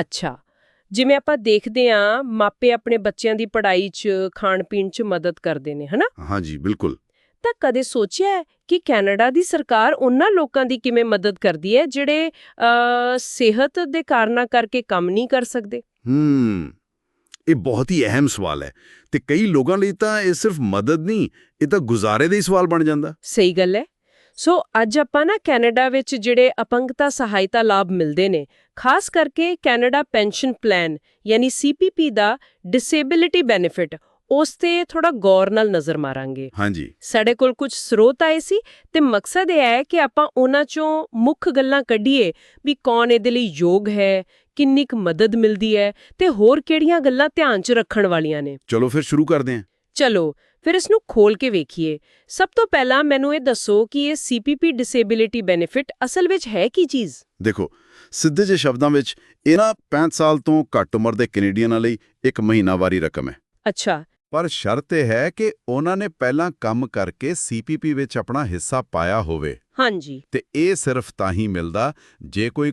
ਅੱਛਾ। ਜਿਵੇਂ ਆਪਾਂ ਦੇਖਦੇ ਆਂ ਮਾਪੇ ਆਪਣੇ ਬੱਚਿਆਂ ਦੀ ਪੜ੍ਹਾਈ 'ਚ ਖਾਣ-ਪੀਣ 'ਚ ਮਦਦ ਕਰਦੇ ਨੇ ਹਨਾ? ਹਾਂਜੀ ਬਿਲਕੁਲ। ਤਾਂ ਕਦੇ ਸੋਚਿਆ ਕਿ ਕੈਨੇਡਾ ਦੀ ਸਰਕਾਰ ਉਹਨਾਂ ਲੋਕਾਂ ਦੀ ਕਿਵੇਂ ਮਦਦ ਕਰਦੀ ਹੈ ਜਿਹੜੇ ਸਿਹਤ ਦੇ ਕਾਰਨਾਂ ਕਰਕੇ ਕੰਮ ਨਹੀਂ ਕਰ ਸਕਦੇ? ਹੂੰ। ਇਹ ਬਹੁਤ ਹੀ ਅਹਿਮ ਸਵਾਲ ਹੈ ਤੇ ਕਈ ਲੋਕਾਂ ਲਈ ਤਾਂ ਇਹ ਸਿਰਫ ਮਦਦ ਨਹੀਂ ਇਹ ਤਾਂ ਗੁਜ਼ਾਰੇ ਦਾ ਹੀ ਸਵਾਲ ਬਣ ਜਾਂਦਾ। ਸਹੀ ਗੱਲ ਹੈ। ਸੋ ਅੱਜ ਆਪਾਂ ਨਾ ਕੈਨੇਡਾ ਵਿੱਚ ਜਿਹੜੇ ਅਪੰਗਤਾ ਸਹਾਇਤਾ ਲਾਭ ਮਿਲਦੇ ਨੇ ਖਾਸ ਕਰਕੇ ਕੈਨੇਡਾ ਪੈਨਸ਼ਨ ਪਲਾਨ ਯਾਨੀ ਸੀਪੀਪੀ ਦਾ ਡਿਸੇਬਿਲਿਟੀ ਬੈਨੀਫਿਟ ਉਸ ਤੇ ਥੋੜਾ ਗੌਰ ਨਾਲ ਨਜ਼ਰ ਮਾਰਾਂਗੇ। ਹਾਂਜੀ। ਸਾਡੇ ਕੋਲ ਕੁਝ ਸਰੋਤ ਆਏ ਸੀ ਤੇ ਮਕਸਦ ਇਹ ਹੈ ਕਿ ਆਪਾਂ ਉਹਨਾਂ ਚੋਂ ਮੁੱਖ ਗੱਲਾਂ ਕੱਢੀਏ ਵੀ ਕੌਣ ਇਹਦੇ ਲਈ ਯੋਗ ਹੈ ਕਿੰਨੀ ਕੁ ਮਦਦ ਮਿਲਦੀ ਹੈ ਤੇ ਹੋਰ ਕਿਹੜੀਆਂ ਗੱਲਾਂ ਧਿਆਨ 'ਚ ਰੱਖਣ ਵਾਲੀਆਂ ਨੇ। ਚਲੋ ਫਿਰ ਸ਼ੁਰੂ ਕਰਦੇ ਹਾਂ। ਚਲੋ ਫਿਰ ਇਸ ਨੂੰ ਖੋਲ ਕੇ ਵੇਖੀਏ। ਸਭ ਤੋਂ ਪਹਿਲਾਂ ਮੈਨੂੰ ਇਹ ਦੱਸੋ ਕਿ ਇਹ ਸੀਪੀਪੀ ਡਿਸੇਬਿਲਿਟੀ ਬੈਨੀਫਿਟ ਅਸਲ ਵਿੱਚ ਹੈ ਕੀ ਚੀਜ਼? ਦੇਖੋ ਸਿੱਧੇ ਜਿਹੇ ਸ਼ਬਦਾਂ ਵਿੱਚ, ਇਹਨਾਂ ਨਾ 65 ਸਾਲ ਤੋਂ ਘੱਟ ਉਮਰ ਦੇ ਕੈਨੇਡੀਅਨਾਂ ਲਈ ਇੱਕ ਮਹੀਨਾਵਾਰੀ ਰਕਮ ਹੈ। ਅੱਛਾ ਪਰ ਸ਼ਰਤ ਇਹ ਹੈ ਕਿ ਉਹਨਾਂ ਨੇ ਪਹਿਲਾਂ ਕੰਮ ਕਰਕੇ ਸੀਪੀਪੀ ਵਿੱਚ ਆਪਣਾ ਹਿੱਸਾ ਪਾਇਆ ਹੋਵੇ। ਹਾਂਜੀ। ਤੇ ਇਹ ਸਿਰਫ ਤਾਂ ਹੀ ਮਿਲਦਾ ਜੇ ਕੋਈ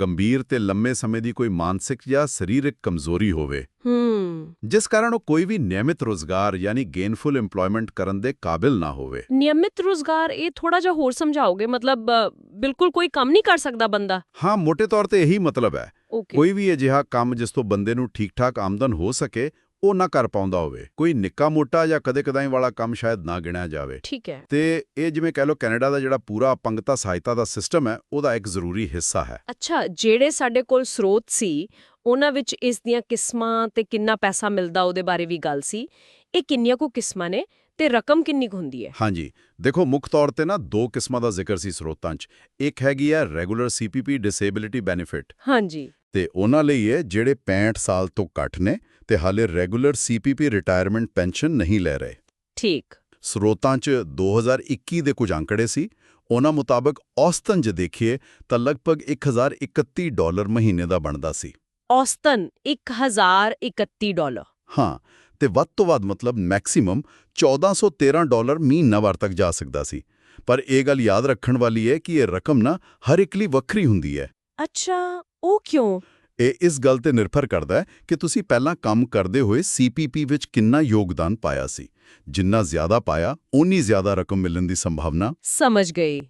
ਗੰਭੀਰ ਤੇ ਲੰਮੇ ਸਮੇਂ ਦੀ ਕੋਈ ਮਾਨਸਿਕ ਜਾਂ ਸਰੀਰਕ ਕਮਜ਼ੋਰੀ ਹੋਵੇ। ਹੂੰ। ਜਿਸ ਕਾਰਨ ਉਹ ਕੋਈ ਵੀ ਨਿਯਮਿਤ ਰੋਜ਼ਗਾਰ ਯਾਨੀ ਗੇਨਫੁਲ ਏਮਪਲੋਇਮੈਂਟ ਕਰਨ ਦੇ ਕਾਬਿਲ ਨਾ ਹੋਵੇ। ਨਿਯਮਿਤ ਰੋਜ਼ਗਾਰ ਇਹ ਥੋੜਾ ਜਿਹਾ ਹੋਰ ਸਮਝਾਓਗੇ? ਮਤਲਬ ਬਿਲਕੁਲ ਕੋਈ ਕੰਮ ਨਹੀਂ ਕਰ ਸਕਦਾ ਬੰਦਾ? ਹਾਂ ਮੋٹے ਤੌਰ ਤੇ ਇਹੀ ਮਤਲਬ ਹੈ। ਕੋਈ ਵੀ ਅਜਿਹਾ ਕੰਮ ਜਿਸ ਤੋਂ ਬੰਦੇ ਨੂੰ ਠੀਕ-ਠਾਕ ਆਮਦਨ ਹੋ ਸਕੇ ਉਹ ਨਾ ਕਰ ਪਾਉਂਦਾ ਹੋਵੇ। ਕੋਈ ਨਿੱਕਾ ਮੋਟਾ ਜਾਂ ਕਦੇ-ਕਦਾਈ ਵਾਲਾ ਕੰਮ ਸ਼ਾਇਦ ਨਾ ਗਿਣਿਆ ਜਾਵੇ। ਠੀਕ ਹੈ। ਤੇ ਇਹ ਜਿਵੇਂ ਕਹਿ ਲਓ ਕੈਨੇਡਾ ਦਾ ਜਿਹੜਾ ਪੂਰਾ ਅਪੰਗਤਾ ਸਹਾਇਤਾ ਦਾ ਸਿਸਟਮ ਹੈ ਉਹਦਾ ਇੱਕ ਜ਼ਰੂਰੀ ਹਿੱਸਾ ਹੈ। ਅੱਛਾ ਜਿਹੜੇ ਸਾਡੇ ਕੋਲ ਸਰੋਤ ਸੀ ਉਹਨਾਂ ਵਿੱਚ ਇਸ ਦੀਆਂ ਕਿਸਮਾਂ ਤੇ ਕਿੰਨਾ ਪੈਸਾ ਮਿਲਦਾ ਉਹਦੇ ਬਾਰੇ ਵੀ ਗੱਲ ਸੀ। ਇਹ ਕਿੰਨੀਆਂ ਕੁ ਕਿਸਮਾਂ ਨੇ ਤੇ ਰਕਮ ਕਿੰਨੀ ਕੁ ਹੁੰਦੀ ਹੈ? ਹਾਂਜੀ। ਦੇਖੋ ਮੁੱਖ ਤੌਰ ਤੇ ਨਾ ਦੋ ਕਿਸਮਾਂ ਦਾ ਜ਼ਿਕਰ ਸੀ ਸਰੋਤਾਂ 'ਚ। ਇੱਕ ਹੈਗੀ ਹੈ ਰੈਗੂਲਰ ਸੀਪੀਪੀ ਡਿਸੇਬਿਲਿਟੀ ਬੈਨੀਫਿਟ। ਹਾਂਜੀ। ਤੇ ਉਹਨਾਂ ਲਈ ਹੈ ਜਿਹੜੇ 65 ਸਾਲ ਤੋਂ ਘੱਟ ਨੇ ਤੇ ਹਾਲੇ ਰੈਗੂਲਰ ਸੀਪੀਪੀ ਰਿਟਾਇਰਮੈਂਟ ਪੈਨਸ਼ਨ ਨਹੀਂ ਲੈ ਰਹੇ। ਠੀਕ। ਸਰੋਤਾਂ 'ਚ 2021 ਦੇ ਕੁਝ ਅੰਕੜੇ ਸੀ। ਉਹਨਾਂ ਮੁਤਾਬਕ ਔਸਤਨ ਜੇ ਦੇਖੀਏ ਤਾਂ ਲਗਭਗ 1031 ਡਾਲਰ ਮਹੀਨੇ ਦਾ ਬਣਦਾ ਸੀ। ਔਸਤਨ 1031 ਡਾਲਰ। ਹਾਂ ਤੇ ਵੱਧ ਤੋਂ ਵੱਧ ਮਤਲਬ ਮੈਕਸਿਮਮ 1413 ਡਾਲਰ ਮਹੀਨਾਵਾਰ ਤੱਕ ਜਾ ਸਕਦਾ ਸੀ। ਪਰ ਇਹ ਗੱਲ ਯਾਦ ਰੱਖਣ ਵਾਲੀ ਹੈ ਕਿ ਇਹ ਰਕਮ ਨਾ ਹਰ ਇੱਕ ਲਈ ਵੱਖਰੀ ਹੁੰਦੀ ਹੈ। ਅੱਛਾ ਉਹ ਕਿਉਂ? ਇਹ ਇਸ ਗੱਲ ਤੇ ਨਿਰਭਰ ਕਰਦਾ ਹੈ ਕਿ ਤੁਸੀਂ ਪਹਿਲਾਂ ਕੰਮ ਕਰਦੇ ਹੋਏ ਸੀਪੀਪੀ ਵਿੱਚ ਕਿੰਨਾ ਯੋਗਦਾਨ ਪਾਇਆ ਸੀ। ਜਿੰਨਾ ਜ਼ਿਆਦਾ ਪਾਇਆ ਓਨੀ ਜ਼ਿਆਦਾ ਰਕਮ ਮਿਲਣ ਦੀ ਸੰਭਾਵਨਾ। ਸਮਝ ਗਈ।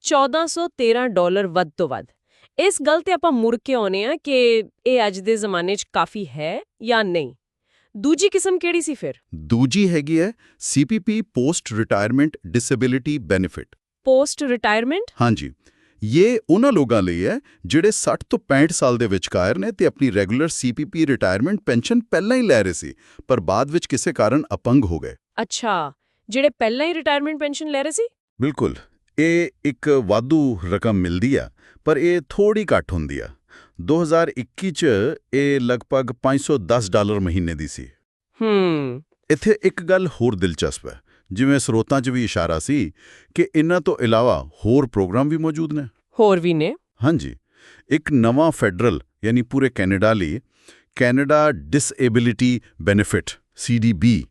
1413 ਡਾਲਰ ਵੱਧ ਤੋਂ ਵੱਧ। ਇਸ ਗੱਲ ਤੇ ਆਪਾਂ ਮੁੜ ਕੇ ਆਉਨੇ ਆ ਕਿ ਇਹ ਅੱਜ ਦੇ ਜ਼ਮਾਨੇ 'ਚ ਕਾਫੀ ਹੈ ਜਾਂ ਨਹੀਂ। ਦੂਜੀ ਕਿਸਮ ਕਿਹੜੀ ਸੀ ਫਿਰ? ਦੂਜੀ ਹੈਗੀ ਹੈ CPP post retirement disability benefit. Post retirement ਹਾਂਜੀ। ਇਹ ਉਹਨਾਂ ਲੋਕਾਂ ਲਈ ਹੈ ਜਿਹੜੇ 60 ਤੋਂ 65 ਸਾਲ ਦੇ ਵਿਚਕਾਰ ਨੇ ਤੇ ਆਪਣੀ ਰੈਗੂਲਰ ਸੀਪੀਪੀ ਰਿਟਾਇਰਮੈਂਟ ਪੈਨਸ਼ਨ ਪਹਿਲਾਂ ਹੀ ਲੈ ਰਹੇ ਸੀ ਪਰ ਬਾਅਦ ਵਿੱਚ ਕਿਸੇ ਕਾਰਨ ਅਪੰਗ ਹੋ ਗਏ। ਅੱਛਾ ਜਿਹੜੇ ਪਹਿਲਾਂ ਹੀ ਰਿਟਾਇਰਮੈਂਟ ਪੈਨਸ਼ਨ ਲੈ ਰਹੇ ਸੀ? ਬਿਲਕੁਲ ਇਹ ਇੱਕ ਵਾਧੂ ਰਕਮ ਮਿਲਦੀ ਆ ਪਰ ਇਹ ਥੋੜੀ ਘੱਟ ਹੁੰਦੀ ਆ। 2021 ਚ ਇਹ ਲਗਭਗ 510 ਡਾਲਰ ਮਹੀਨੇ ਦੀ ਸੀ। ਹੂੰ। ਇੱਥੇ ਇੱਕ ਗੱਲ ਹੋਰ ਦਿਲਚਸਪ ਹੈ। ਜਿਵੇਂ ਸਰੋਤਾਂ 'ਚ ਵੀ ਇਸ਼ਾਰਾ ਸੀ ਕਿ ਇਹਨਾਂ ਤੋਂ ਇਲਾਵਾ ਹੋਰ ਪ੍ਰੋਗਰਾਮ ਵੀ ਮੌਜੂਦ ਨੇ। ਹੋਰ ਵੀ ਨੇ। ਹਾਂਜੀ ਇੱਕ ਨਵਾਂ ਫੈਡਰਲ ਯਾਨੀ ਪੂਰੇ ਕੈਨੇਡਾ ਲਈ ਕੈਨੇਡਾ ਡਿਸਏਬਿਲਿਟੀ ਬੈਨੀਫਿਟ ਸੀਡੀਬੀ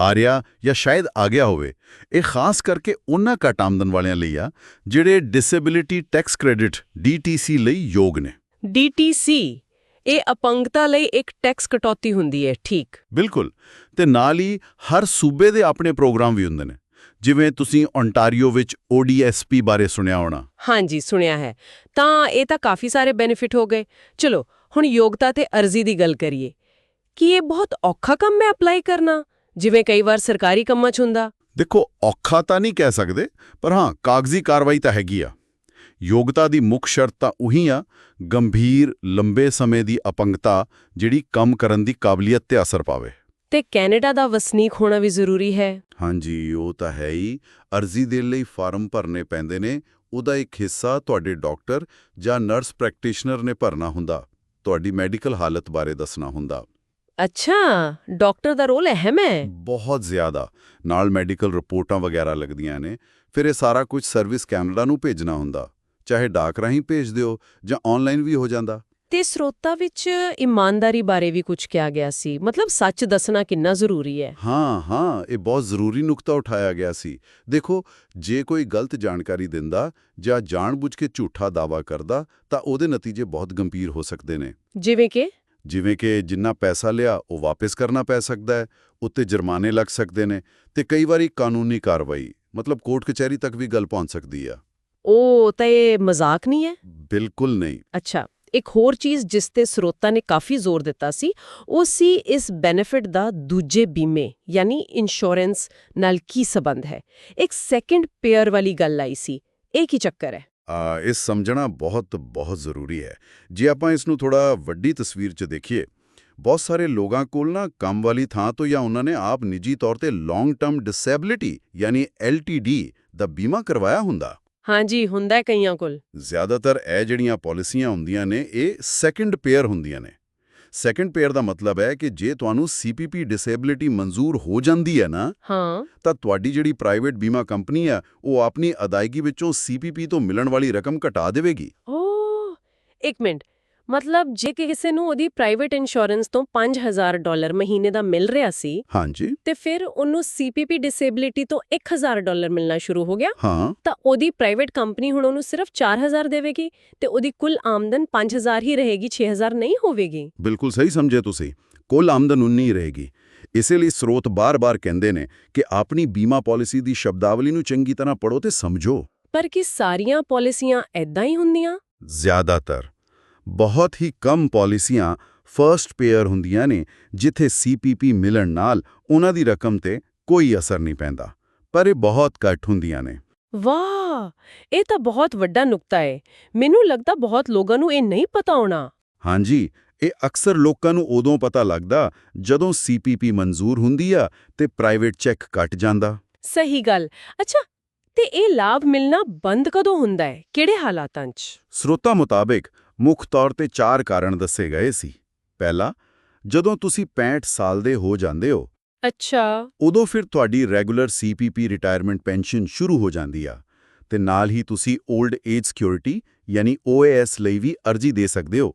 ਆ ਰਿਹਾ ਜਾਂ ਸ਼ਾਇਦ ਆ ਗਿਆ ਹੋਵੇ ਇਹ ਖਾਸ ਕਰਕੇ ਉਹਨਾਂ ਘੱਟ ਆਮਦਨ ਵਾਲਿਆਂ ਲਈ ਆ ਜਿਹੜੇ ਡਿਸੇਬਿਲਿਟੀ ਟੈਕਸ ਕ੍ਰੈਡਿਟ ਡੀਟੀਸੀ ਲਈ ਯੋਗ ਨੇ। DTC ਇਹ ਅਪੰਗਤਾ ਲਈ ਇੱਕ ਟੈਕਸ ਕਟੌਤੀ ਹੁੰਦੀ ਹੈ ਠੀਕ। ਬਿਲਕੁਲ। ਤੇ ਨਾਲ ਹੀ ਹਰ ਸੂਬੇ ਦੇ ਆਪਣੇ ਪ੍ਰੋਗਰਾਮ ਵੀ ਹੁੰਦੇ ਨੇ। ਜਿਵੇਂ ਤੁਸੀਂ ਓਨਟਾਰੀਓ ਵਿੱਚ ODSP ਬਾਰੇ ਸੁਣਿਆ ਹੋਣਾ। ਹਾਂਜੀ ਸੁਣਿਆ ਹੈ। ਤਾਂ ਇਹ ਤਾਂ ਕਾਫੀ ਸਾਰੇ ਬੈਨੀਫਿਟ ਹੋ ਗਏ। ਚਲੋ ਹੁਣ ਯੋਗਤਾ ਤੇ ਅਰਜ਼ੀ ਦੀ ਗੱਲ ਕਰੀਏ। ਕੀ ਇਹ ਬਹੁਤ ਔਖਾ ਕੰਮ ਹੈ ਅਪਲਾਈ ਕਰਨਾ? ਜਿਵੇਂ ਕਈ ਵਾਰ ਸਰਕਾਰੀ ਕੰਮਾਂ 'ਚ ਹੁੰਦਾ। ਦੇਖੋ ਔਖਾ ਤਾਂ ਨਹੀਂ ਕਹਿ ਸਕਦੇ ਪਰ ਹਾਂ ਕਾਗਜ਼ੀ ਕਾਰਵਾਈ ਤਾਂ ਹੈਗੀ ਆ। ਯੋਗਤਾ ਦੀ ਮੁੱਖ ਸ਼ਰਤ ਤਾਂ ਉਹੀ ਆ ਗੰਭੀਰ ਲੰਬੇ ਸਮੇਂ ਦੀ ਅਪੰਗਤਾ ਜਿਹੜੀ ਕੰਮ ਕਰਨ ਦੀ ਕਾਬਲੀਅਤ ਤੇ ਅਸਰ ਪਾਵੇ। ਤੇ ਕੈਨੇਡਾ ਦਾ ਵਸਨੀਕ ਹੋਣਾ ਵੀ ਜ਼ਰੂਰੀ ਹੈ। ਹਾਂਜੀ ਉਹ ਤਾਂ ਹੈ ਹੀ। ਅਰਜ਼ੀ ਦੇਣ ਲਈ ਫਾਰਮ ਭਰਨੇ ਪੈਂਦੇ ਨੇ ਉਹਦਾ ਇੱਕ ਹਿੱਸਾ ਤੁਹਾਡੇ ਡਾਕਟਰ ਜਾਂ ਨਰਸ ਪ੍ਰੈਕਟੀਸ਼ਨਰ ਨੇ ਭਰਨਾ ਹੁੰਦਾ। ਤੁਹਾਡੀ ਮੈਡੀਕਲ ਹਾਲਤ ਬਾਰੇ ਦੱਸਣਾ ਹੁੰਦਾ। ਅੱਛਾ ਡਾਕਟਰ ਦਾ ਰੋਲ ਅਹਿਮ ਹੈ। ਬਹੁਤ ਜ਼ਿਆਦਾ। ਨਾਲ ਮੈਡੀਕਲ ਰਿਪੋਰਟਾਂ ਵਗੈਰਾ ਲੱਗਦੀਆਂ ਨੇ। ਫਿਰ ਇਹ ਸਾਰਾ ਕੁਝ ਸਰਵਿਸ ਕੈਨੇਡਾ ਨੂੰ ਭੇਜਣਾ ਹੁੰਦਾ। ਚਾਹੇ ਡਾਕ ਰਾਹੀਂ ਭੇਜ ਦਿਓ ਜਾਂ ਆਨਲਾਈਨ ਵੀ ਹੋ ਜਾਂਦਾ। ਤੇ ਸਰੋਤਾ ਵਿੱਚ ਇਮਾਨਦਾਰੀ ਬਾਰੇ ਵੀ ਕੁਝ ਕਿਹਾ ਗਿਆ ਸੀ। ਮਤਲਬ ਸੱਚ ਦੱਸਣਾ ਕਿੰਨਾ ਜ਼ਰੂਰੀ ਹੈ। ਹਾਂ ਹਾਂ ਇਹ ਬਹੁਤ ਜ਼ਰੂਰੀ ਨੁਕਤਾ ਉਠਾਇਆ ਗਿਆ ਸੀ। ਦੇਖੋ ਜੇ ਕੋਈ ਗਲਤ ਜਾਣਕਾਰੀ ਦਿੰਦਾ ਜਾਂ ਜਾਣਬੁੱਝ ਕੇ ਝੂਠਾ ਦਾਵਾ ਕਰਦਾ ਤਾਂ ਉਹਦੇ ਨਤੀਜੇ ਬਹੁਤ ਗੰਭੀਰ ਹੋ ਸਕਦੇ ਨੇ। ਜਿਵੇਂ ਕਿ? ਜਿਵੇਂ ਕਿ ਜਿੰਨਾ ਪੈਸਾ ਲਿਆ ਉਹ ਵਾਪਸ ਕਰਨਾ ਪੈ ਸਕਦਾ ਹੈ ਉੱਤੇ ਜੁਰਮਾਨੇ ਲੱਗ ਸਕਦੇ ਨੇ ਤੇ ਕਈ ਵਾਰੀ ਕਾਨੂੰਨੀ ਕਾਰਵਾਈ ਮਤਲਬ ਕੋਰਟ ਕਚਹਿਰੀ ਤੱਕ ਵੀ ਗੱਲ ਪਹੁੰਚ ਸਕਦੀ ਆ। ਉਹ ਤਾਂ ਇਹ ਮਜ਼ਾਕ ਨਹੀਂ ਹੈ? ਬਿਲਕੁਲ ਨਹੀਂ। ਅੱਛਾ ਇੱਕ ਹੋਰ ਚੀਜ਼ ਜਿਸ ਤੇ ਸਰੋਤਾ ਨੇ ਕਾਫੀ ਜ਼ੋਰ ਦਿੱਤਾ ਸੀ ਉਹ ਸੀ ਇਸ ਬੈਨੀਫਿਟ ਦਾ ਦੂਜੇ ਬੀਮੇ ਯਾਨੀ ਇੰਸ਼ੋਰੈਂਸ ਨਾਲ ਕੀ ਸਬੰਧ ਹੈ? ਇੱਕ ਸੈਕੰਡ ਪੇਅਰ ਵਾਲੀ ਗੱਲ ਆਈ ਸੀ ਇਹ ਕੀ ਚੱਕਰ ਹੈ? ਇਹ ਸਮਝਣਾ ਬਹੁਤ ਬਹੁਤ ਜ਼ਰੂਰੀ ਹੈ। ਜੇ ਆਪਾਂ ਇਸ ਨੂੰ ਥੋੜਾ ਵੱਡੀ ਤਸਵੀਰ 'ਚ ਦੇਖੀਏ ਬਹੁਤ ਸਾਰੇ ਲੋਕਾਂ ਕੋਲ ਨਾ ਕੰਮ ਵਾਲੀ ਥਾਂ ਤੋਂ ਜਾਂ ਉਹਨਾਂ ਨੇ ਆਪ ਨਿੱਜੀ ਤੌਰ ਤੇ ਲੌਂਗ ਟਰਮ ਡਿਸੇਬਿਲਿਟੀ ਯਾਨੀ LTD ਦਾ ਬੀਮਾ ਕਰਵਾਇਆ ਹੁੰਦਾ। ਹਾਂਜੀ ਹੁੰਦਾ ਹੈ ਕਈਆਂ ਕੋਲ। ਜ਼ਿਆਦਾਤਰ ਇਹ ਜਿਹੜੀਆਂ ਪਾਲਿਸੀਆਂ ਹੁੰਦੀਆਂ ਨੇ ਇਹ ਸੈਕੰਡ ਪੇਅਰ ਹੁੰਦੀਆਂ ਨੇ। ਸੈਕੰਡ ਪੇਅਰ ਦਾ ਮਤਲਬ ਹੈ ਕਿ ਜੇ ਤੁਹਾਨੂੰ CPP ਡਿਸੇਬਿਲਿਟੀ ਮਨਜ਼ੂਰ ਹੋ ਜਾਂਦੀ ਹੈ ਨਾ ਹਾਂ। ਤਾਂ ਤੁਹਾਡੀ ਜਿਹੜੀ ਪ੍ਰਾਈਵੇਟ ਬੀਮਾ ਕੰਪਨੀ ਆ ਉਹ ਆਪਣੀ ਅਦਾਇਗੀ ਵਿੱਚੋਂ CPP ਤੋਂ ਮਿਲਣ ਵਾਲੀ ਰਕਮ ਘਟਾ ਦੇਵੇਗੀ। ਓ ਇੱਕ ਮਿੰਟ। ਮਤਲਬ ਜੇ ਕਿਸੇ ਨੂੰ ਉਹਦੀ ਪ੍ਰਾਈਵੇਟ ਇੰਸ਼ੋਰੈਂਸ ਤੋਂ 5000 ਡਾਲਰ ਮਹੀਨੇ ਦਾ ਮਿਲ ਰਿਹਾ ਸੀ ਹਾਂਜੀ। ਤੇ ਫਿਰ ਉਹਨੂੰ ਸੀਪੀਪੀ ਡਿਸੇਬਿਲਿਟੀ ਤੋਂ 1000 ਡਾਲਰ ਮਿਲਣਾ ਸ਼ੁਰੂ ਹੋ ਗਿਆ ਹਾਂ। ਤਾਂ ਉਹਦੀ ਪ੍ਰਾਈਵੇਟ ਕੰਪਨੀ ਹੁਣ ਉਹਨੂੰ ਸਿਰਫ 4000 ਦੇਵੇਗੀ ਤੇ ਉਹਦੀ ਕੁੱਲ ਆਮਦਨ 5000 ਹੀ ਰਹੇਗੀ 6000 ਨਹੀਂ ਹੋਵੇਗੀ। ਬਿਲਕੁਲ ਸਹੀ ਸਮਝੇ ਤੁਸੀਂ। ਕੁੱਲ ਆਮਦਨ ਉਨੀ ਹੀ ਰਹੇਗੀ। ਇਸੇ ਲਈ ਸਰੋਤ ਬਾਰ-ਬਾਰ ਕਹਿੰਦੇ ਨੇ ਕਿ ਆਪਣੀ ਬੀਮਾ ਪਾਲਿਸੀ ਦੀ ਸ਼ਬਦਾਵਲੀ ਨੂੰ ਚੰਗੀ ਤਰ੍ਹਾਂ ਪੜ੍ਹੋ ਤੇ ਸਮਝੋ। ਪਰ ਕੀ ਸਾਰੀਆਂ ਪਾਲਿਸੀਆਂ ਐਦਾਂ ਹੀ ਹੁੰਦੀਆਂ? ਜ਼ਿਆਦਾਤਰ। ਬਹੁਤ ਹੀ ਕਮ ਪਾਲਿਸੀਆਂ ਫਰਸਟ ਪੇਅਰ ਹੁੰਦੀਆਂ ਨੇ ਜਿੱਥੇ CPP ਮਿਲਣ ਨਾਲ ਉਹਨਾਂ ਦੀ ਰਕਮ ਤੇ ਕੋਈ ਅਸਰ ਨਹੀਂ ਪੈਂਦਾ ਪਰ ਇਹ ਬਹੁਤ ਘੱਟ ਹੁੰਦੀਆਂ ਨੇ। ਵਾਹ! ਇਹ ਤਾਂ ਬਹੁਤ ਵੱਡਾ ਨੁਕਤਾ ਹੈ ਮੈਨੂੰ ਲੱਗਦਾ ਬਹੁਤ ਲੋਕਾਂ ਨੂੰ ਇਹ ਨਹੀਂ ਪਤਾ ਹੋਣਾ। ਹਾਂਜੀ ਇਹ ਅਕਸਰ ਲੋਕਾਂ ਨੂੰ ਉਦੋਂ ਪਤਾ ਲੱਗਦਾ ਜਦੋਂ CPP ਮਨਜ਼ੂਰ ਹੁੰਦੀ ਆ ਤੇ ਪ੍ਰਾਈਵੇਟ ਚੈੱਕ ਕੱਟ ਜਾਂਦਾ। ਸਹੀ ਗੱਲ। ਅੱਛਾ ਤੇ ਇਹ ਲਾਭ ਮਿਲਣਾ ਬੰਦ ਕਦੋਂ ਹੁੰਦਾ ਹੈ ਕਿਹੜੇ ਹਾਲਾਤਾਂ 'ਚ? ਸਰੋਤਾਂ ਮੁਤਾਬਕ ਮੁੱਖ ਤੌਰ ਤੇ ਚਾਰ ਕਾਰਨ ਦੱਸੇ ਗਏ ਸੀ। ਪਹਿਲਾ ਜਦੋਂ ਤੁਸੀਂ 65 ਸਾਲ ਦੇ ਹੋ ਜਾਂਦੇ ਹੋ ਅੱਛਾ। ਉਦੋਂ ਫਿਰ ਤੁਹਾਡੀ ਰੈਗੂਲਰ CPP ਰਿਟਾਇਰਮੈਂਟ ਪੈਨਸ਼ਨ ਸ਼ੁਰੂ ਹੋ ਜਾਂਦੀ ਆ ਤੇ ਨਾਲ ਹੀ ਤੁਸੀਂ 올ਡ ਏਜ ਸਿਕਿਉਰਿਟੀ ਯਾਨੀ OAS ਲਈ ਵੀ ਅਰਜ਼ੀ ਦੇ ਸਕਦੇ ਹੋ।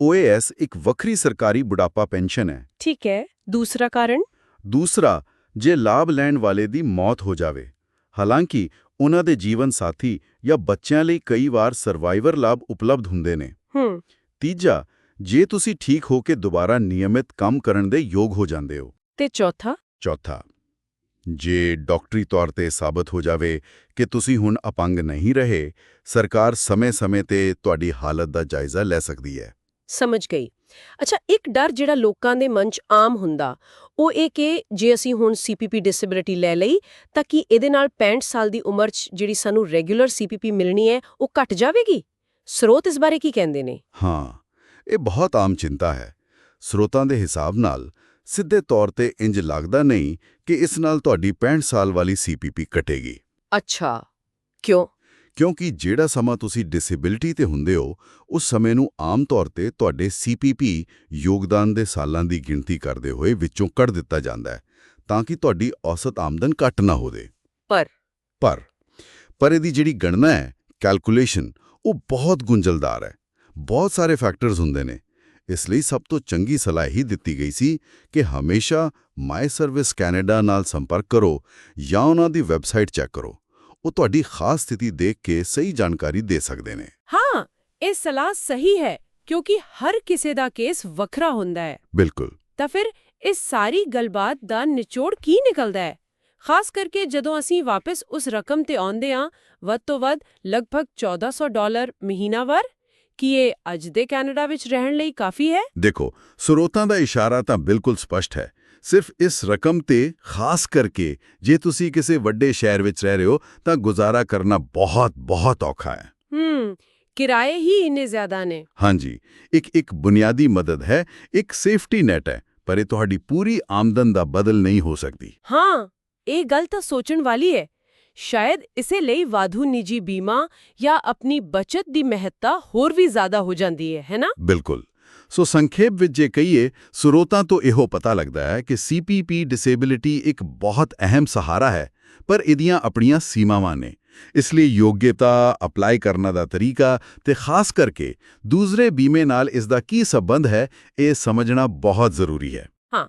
OAS ਇੱਕ ਵੱਖਰੀ ਸਰਕਾਰੀ ਬੁਢਾਪਾ ਪੈਨਸ਼ਨ ਹੈ। ਠੀਕ ਹੈ। ਦੂਸਰਾ ਕਾਰਨ? ਦੂਸਰਾ ਜੇ ਲਾਭ ਲੈਣ ਵਾਲੇ ਦੀ ਮੌਤ ਹੋ ਜਾਵੇ ਹਾਲਾਂਕਿ ਉਹਨਾਂ ਦੇ ਜੀਵਨ ਸਾਥੀ ਜਾਂ ਬੱਚਿਆਂ ਲਈ ਕਈ ਵਾਰ ਸਰਵਾਈਵਰ ਲਾਭ ਉਪਲਬਧ ਹੁੰਦੇ ਨੇ। ਹੂੰ। ਤੀਜਾ ਜੇ ਤੁਸੀਂ ਠੀਕ ਹੋ ਕੇ ਦੁਬਾਰਾ ਨਿਯਮਿਤ ਕੰਮ ਕਰਨ ਦੇ ਯੋਗ ਹੋ ਜਾਂਦੇ ਹੋ। ਤੇ ਚੌਥਾ? ਚੌਥਾ ਜੇ ਡਾਕਟਰੀ ਤੌਰ ਤੇ ਸਾਬਤ ਹੋ ਜਾਵੇ ਕਿ ਤੁਸੀਂ ਹੁਣ ਅਪੰਗ ਨਹੀਂ ਰਹੇ ਸਰਕਾਰ ਸਮੇਂ-ਸਮੇਂ ਤੇ ਤੁਹਾਡੀ ਹਾਲਤ ਦਾ ਜਾਇਜ਼ਾ ਲੈ ਸਕਦੀ ਹੈ। ਸਮਝ ਗਈ। ਅੱਛਾ ਇੱਕ ਡਰ ਜਿਹੜਾ ਲੋਕਾਂ ਦੇ ਮਨ 'ਚ ਆਮ ਹੁੰਦਾ ਉਹ ਇਹ ਕਿ ਜੇ ਅਸੀਂ ਹੁਣ ਸੀਪੀਪੀ ਡਿਸੇਬਿਲਿਟੀ ਲੈ ਲਈ ਤਾਂ ਕੀ ਇਹਦੇ ਨਾਲ 65 ਸਾਲ ਦੀ ਉਮਰ 'ਚ ਜਿਹੜੀ ਸਾਨੂੰ ਰੈਗੂਲਰ ਸੀਪੀਪੀ ਮਿਲਣੀ ਹੈ ਉਹ ਘਟ ਜਾਵੇਗੀ? ਸਰੋਤ ਇਸ ਬਾਰੇ ਕੀ ਕਹਿੰਦੇ ਨੇ? ਹਾਂ ਇਹ ਬਹੁਤ ਆਮ ਚਿੰਤਾ ਹੈ। ਸਰੋਤਾਂ ਦੇ ਹਿਸਾਬ ਨਾਲ ਸਿੱਧੇ ਤੌਰ ਤੇ ਇੰਜ ਲੱਗਦਾ ਨਹੀਂ ਕਿ ਇਸ ਨਾਲ ਤੁਹਾਡੀ 65 ਸਾਲ ਵਾਲੀ ਸੀਪੀਪੀ ਕਟੇਗੀ ਅੱਛਾ ਕਿਉਂ? ਕਿਉਂਕਿ ਜਿਹੜਾ ਸਮਾਂ ਤੁਸੀਂ ਡਿਸੇਬਿਲਿਟੀ ਤੇ ਹੁੰਦੇ ਹੋ ਉਸ ਸਮੇਂ ਨੂੰ ਆਮ ਤੌਰ ਤੇ ਤੁਹਾਡੇ ਸੀਪੀਪੀ ਯੋਗਦਾਨ ਦੇ ਸਾਲਾਂ ਦੀ ਗਿਣਤੀ ਕਰਦੇ ਹੋਏ ਵਿੱਚੋਂ ਕੱਢ ਦਿੱਤਾ ਜਾਂਦਾ ਹੈ ਤਾਂ ਕਿ ਤੁਹਾਡੀ ਔਸਤ ਆਮਦਨ ਘੱਟ ਨਾ ਹੋਵੇ। ਪਰ ਪਰ ਪਰ ਇਹਦੀ ਜਿਹੜੀ ਗਣਨਾ ਹੈ ਕੈਲਕੂਲੇਸ਼ਨ ਉਹ ਬਹੁਤ ਗੁੰਝਲਦਾਰ ਹੈ। ਬਹੁਤ ਸਾਰੇ ਫੈਕਟਰਸ ਹੁੰਦੇ ਨੇ। ਇਸ ਲਈ ਸਭ ਤੋਂ ਚੰਗੀ ਸਲਾਹ ਹੀ ਦਿੱਤੀ ਗਈ ਸੀ ਕਿ ਹਮੇਸ਼ਾ ਮਾਈ ਸਰਵਿਸ ਕੈਨੇਡਾ ਨਾਲ ਸੰਪਰਕ ਕਰੋ ਜਾਂ ਉਹਨਾਂ ਦੀ ਵੈਬਸਾਈਟ ਚੈੱਕ ਕਰੋ। ਉਹ ਤੁਹਾਡੀ ਖਾਸ ਸਥਿਤੀ ਦੇਖ ਕੇ ਸਹੀ ਜਾਣਕਾਰੀ ਦੇ ਸਕਦੇ ਨੇ। ਹਾਂ ਇਹ ਸਲਾਹ ਸਹੀ ਹੈ ਕਿਉਂਕਿ ਹਰ ਕਿਸੇ ਦਾ ਕੇਸ ਵੱਖਰਾ ਹੁੰਦਾ ਹੈ। ਬਿਲਕੁਲ। ਤਾਂ ਫਿਰ ਇਸ ਸਾਰੀ ਗੱਲਬਾਤ ਦਾ ਨਿਚੋੜ ਕੀ ਨਿਕਲਦਾ ਹੈ? ਖਾਸ ਕਰਕੇ ਜਦੋਂ ਅਸੀਂ ਵਾਪਸ ਉਸ ਰਕਮ ਤੇ ਆਉਂਦੇ ਹਾਂ ਵੱਧ ਤੋਂ ਵੱਧ ਲਗਭਗ 1400 ਡਾਲਰ ਮਹੀਨਾਵਾਰ? ਕੀ ਇਹ ਅੱਜ ਦੇ ਕੈਨੇਡਾ ਵਿੱਚ ਰਹਿਣ ਲਈ ਕਾਫੀ ਹੈ? ਦੇਖੋ ਸਰੋਤਾਂ ਦਾ ਇਸ਼ਾਰਾ ਤਾਂ ਬਿਲਕੁਲ ਸਪਸ਼ਟ ਹੈ। ਸਿਰਫ ਇਸ ਰਕਮ ਤੇ ਖਾਸ ਕਰਕੇ ਜੇ ਤੁਸੀਂ ਕਿਸੇ ਵੱਡੇ ਸ਼ਹਿਰ ਵਿੱਚ ਰਹਿ ਰਹੇ ਹੋ ਤਾਂ ਗੁਜ਼ਾਰਾ ਕਰਨਾ ਬਹੁਤ ਬਹੁਤ ਔਖਾ ਹੈ। ਹੂੰ ਕਿਰਾਏ ਹੀ ਇੰਨੇ ਜ਼ਿਆਦਾ ਨੇ। ਹਾਂਜੀ ਇੱਕ ਇੱਕ ਬੁਨਿਆਦੀ ਮਦਦ ਹੈ ਇੱਕ ਸੇਫਟੀ ਨੈਟ ਹੈ ਪਰ ਇਹ ਤੁਹਾਡੀ ਪੂਰੀ ਆਮਦਨ ਦਾ ਬਦਲ ਨਹੀਂ ਹੋ ਸਕਦੀ। ਹਾਂ ਇਹ ਗੱਲ ਤਾਂ ਸੋਚਣ ਵਾਲੀ ਹੈ। ਸ਼ਾਇਦ ਇਸੇ ਲਈ ਵਾਧੂ ਨਿੱਜੀ ਬੀਮਾ ਜਾਂ ਆਪਣੀ ਬਚਤ ਦੀ ਮਹੱਤਤਾ ਹੋਰ ਵੀ ਜ਼ਿਆਦਾ ਹੋ ਜਾਂਦੀ ਹੈ ਹੈਨਾ ਬਿਲਕੁਲ। ਸੋ ਸੰਖੇਪ ਵਿੱਚ ਜੇ ਕਹੀਏ ਸਰੋਤਾਂ ਤੋਂ ਇਹੋ ਪਤਾ ਲੱਗਦਾ ਹੈ ਕਿ ਸੀਪੀਪੀ ਡਿਸੇਬਿਲਿਟੀ ਇੱਕ ਬਹੁਤ ਅਹਿਮ ਸਹਾਰਾ ਹੈ ਪਰ ਇਹਦੀਆਂ ਆਪਣੀਆਂ ਸੀਮਾਵਾਂ ਨੇ। ਇਸ ਲਈ ਯੋਗਤਾ ਅਪਲਾਈ ਕਰਨਾ ਦਾ ਤਰੀਕਾ ਤੇ ਖਾਸ ਕਰਕੇ ਦੂਸਰੇ ਬੀਮੇ ਨਾਲ ਇਸ ਦਾ ਕੀ ਸਬੰਧ ਹੈ ਇਹ ਸਮਝਣਾ ਬਹੁਤ ਜ਼ਰੂਰੀ ਹੈ। ਹਾਂ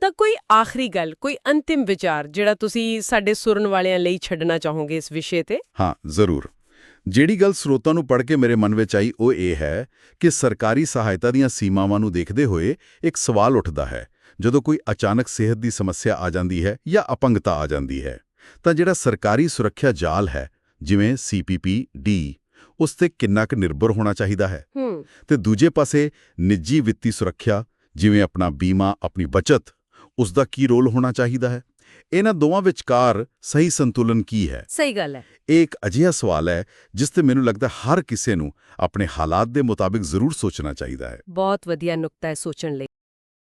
ਤਾਂ ਕੋਈ ਆਖਰੀ ਗੱਲ ਕੋਈ ਅੰਤਿਮ ਵਿਚਾਰ ਜਿਹੜਾ ਤੁਸੀਂ ਸਾਡੇ ਸੁਣਨ ਵਾਲਿਆਂ ਲਈ ਛੱਡਣਾ ਚਾਹੋਗੇ ਇਸ ਵਿਸ਼ੇ ਤੇ? ਹਾਂ ਜ਼ਰੂਰ। ਜਿਹੜੀ ਗੱਲ ਸਰੋਤਾਂ ਨੂੰ ਪੜ੍ਹ ਕੇ ਮੇਰੇ ਮਨ ਵਿੱਚ ਆਈ ਉਹ ਇਹ ਹੈ ਕਿ ਸਰਕਾਰੀ ਸਹਾਇਤਾ ਦੀਆਂ ਸੀਮਾਵਾਂ ਨੂੰ ਦੇਖਦੇ ਹੋਏ ਇੱਕ ਸਵਾਲ ਉੱਠਦਾ ਹੈ ਜਦੋਂ ਕੋਈ ਅਚਾਨਕ ਸਿਹਤ ਦੀ ਸਮੱਸਿਆ ਆ ਜਾਂਦੀ ਹੈ ਜਾਂ ਅਪੰਗਤਾ ਆ ਜਾਂਦੀ ਹੈ ਤਾਂ ਜਿਹੜਾ ਸਰਕਾਰੀ ਸੁਰੱਖਿਆ ਜਾਲ ਹੈ ਜਿਵੇਂ ਸੀਪੀਪੀ ਡੀ ਉਸ ਤੇ ਕਿੰਨਾ ਕੁ ਨਿਰਭਰ ਹੋਣਾ ਚਾਹੀਦਾ ਹੈ? ਹੂੰ। ਤੇ ਦੂਜੇ ਪਾਸੇ ਨਿੱਜੀ ਵਿੱਤੀ ਸੁਰੱਖਿਆ ਜਿਵੇਂ ਆਪਣਾ ਬੀਮਾ ਆਪਣੀ ਬਚਤ ਉਸ ਦਾ ਕੀ ਰੋਲ ਹੋਣਾ ਚਾਹੀਦਾ ਹੈ? ਇਹਨਾਂ ਦੋਵਾਂ ਵਿਚਕਾਰ ਸਹੀ ਸੰਤੁਲਨ ਕੀ ਹੈ? ਸਹੀ ਗੱਲ ਹੈ। ਇਹ ਇੱਕ ਅਜਿਹਾ ਸਵਾਲ ਹੈ ਜਿਸ ਤੇ ਮੈਨੂੰ ਲੱਗਦਾ ਹਰ ਕਿਸੇ ਨੂੰ ਆਪਣੇ ਹਾਲਾਤ ਦੇ ਮੁਤਾਬਿਕ ਜ਼ਰੂਰ ਸੋਚਣਾ ਚਾਹੀਦਾ ਹੈ। ਬਹੁਤ ਵਧੀਆ ਨੁਕਤਾ ਹੈ ਸੋਚਣ ਲਈ।